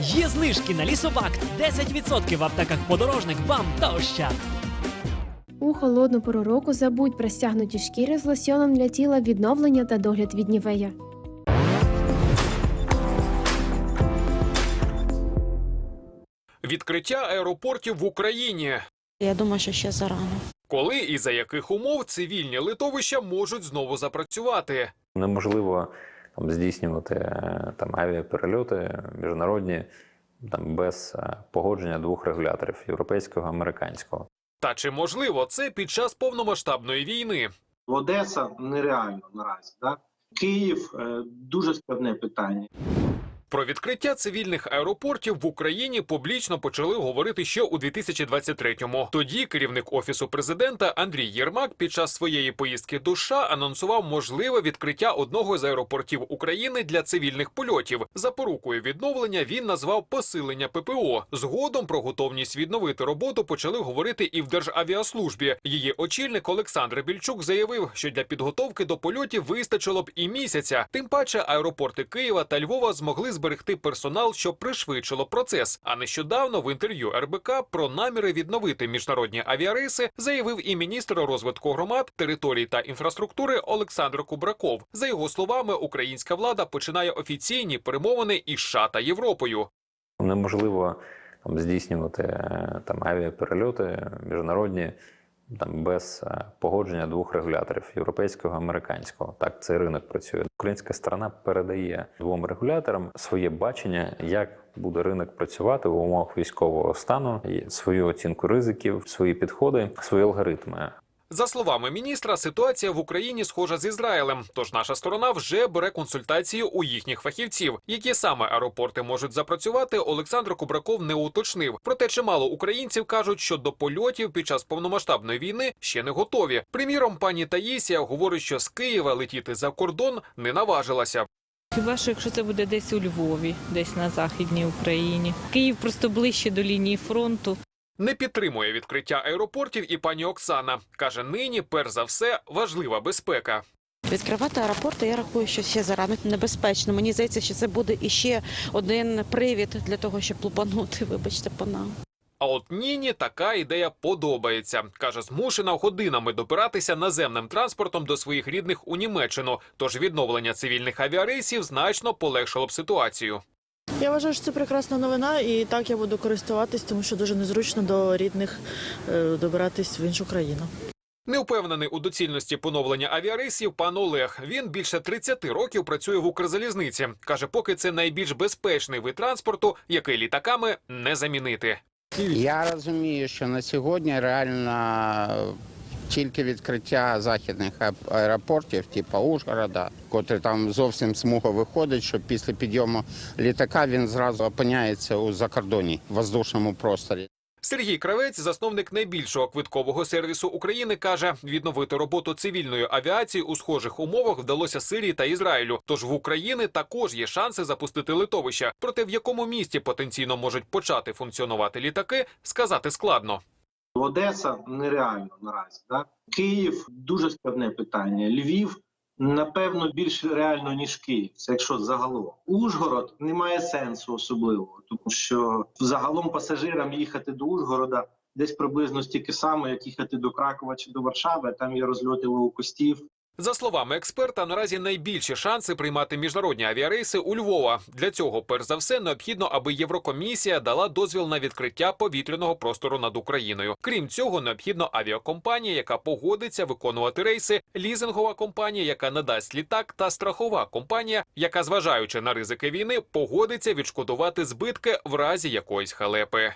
Є знижки на лісобакт 10% в аптеках подорожник, бам та ощад. У холодну пору року забудь про стягнуті шкіри з лосьоном для тіла відновлення та догляд від нівея. Відкриття аеропортів в Україні. Я думаю, що ще зарано. Коли і за яких умов цивільні литовища можуть знову запрацювати? неможливо там здійснювати е, там авіаперельоти міжнародні там без е, погодження двох регуляторів європейського американського. Та чи можливо це під час повномасштабної війни? Одеса нереально наразі. Да? Київ е, дуже складне питання. Про відкриття цивільних аеропортів в Україні публічно почали говорити ще у 2023-му. Тоді керівник офісу президента Андрій Єрмак під час своєї поїздки до США анонсував можливе відкриття одного з аеропортів України для цивільних польотів. Запорукою відновлення він назвав посилення ППО. Згодом про готовність відновити роботу почали говорити і в Державіаслужбі. Її очільник Олександр Більчук заявив, що для підготовки до польотів вистачило б і місяця. Тим паче аеропорти Києва та Львова змогли зберегти персонал, що пришвидшило процес. А нещодавно в інтерв'ю РБК про наміри відновити міжнародні авіарейси заявив і міністр розвитку громад, територій та інфраструктури Олександр Кубраков. За його словами, українська влада починає офіційні перемовини із США та Європою. Неможливо там здійснювати е, там авіаперельоти міжнародні там без е, погодження двох регуляторів європейського американського. Так цей ринок працює. Українська сторона передає двом регуляторам своє бачення, як буде ринок працювати в умовах військового стану, свою оцінку ризиків, свої підходи, свої алгоритми. За словами міністра, ситуація в Україні схожа з Ізраїлем. Тож наша сторона вже бере консультації у їхніх фахівців. Які саме аеропорти можуть запрацювати, Олександр Кубраков не уточнив. Проте чимало українців кажуть, що до польотів під час повномасштабної війни ще не готові. Приміром, пані Таїсія говорить, що з Києва летіти за кордон не наважилася. Хіба що якщо це буде десь у Львові, десь на західній Україні. Київ просто ближче до лінії фронту. Не підтримує відкриття аеропортів і пані Оксана каже: нині, перш за все, важлива безпека. Відкривати аеропорти, я рахую, що ще зарано небезпечно. Мені здається, що це буде іще один привід для того, щоб лупанути, вибачте, по нам. А от Ніні така ідея подобається. Каже, змушена годинами добиратися наземним транспортом до своїх рідних у Німеччину. Тож відновлення цивільних авіарейсів значно полегшило б ситуацію. Я вважаю, що це прекрасна новина, і так я буду користуватись, тому що дуже незручно до рідних е, добиратись в іншу країну. Не впевнений у доцільності поновлення авіарейсів пан Олег. Він більше 30 років працює в Укрзалізниці. Каже, поки це найбільш безпечний вид транспорту, який літаками не замінити. Я розумію, що на сьогодні реально тільки відкриття західних аеропортів, типу Ужгорода, котрий там зовсім смуга виходить, що після підйому літака він зразу опиняється у закордонні в воздушному просторі. Сергій Кравець, засновник найбільшого квиткового сервісу України, каже, відновити роботу цивільної авіації у схожих умовах вдалося Сирії та Ізраїлю. Тож в Україні також є шанси запустити литовища. Проте в якому місті потенційно можуть почати функціонувати літаки, сказати складно. Одеса нереально наразі. Да? Київ дуже складне питання. Львів напевно більш реально ніж Київ. Це якщо загалом. Ужгород не має сенсу особливого, тому що загалом пасажирам їхати до Ужгорода десь приблизно стільки само, як їхати до Кракова чи до Варшави. Там є розльоти лоукостів. За словами експерта, наразі найбільші шанси приймати міжнародні авіарейси у Львова. Для цього, перш за все, необхідно, аби Єврокомісія дала дозвіл на відкриття повітряного простору над Україною. Крім цього, необхідно авіакомпанія, яка погодиться виконувати рейси, лізингова компанія, яка надасть літак, та страхова компанія, яка, зважаючи на ризики війни, погодиться відшкодувати збитки в разі якоїсь халепи.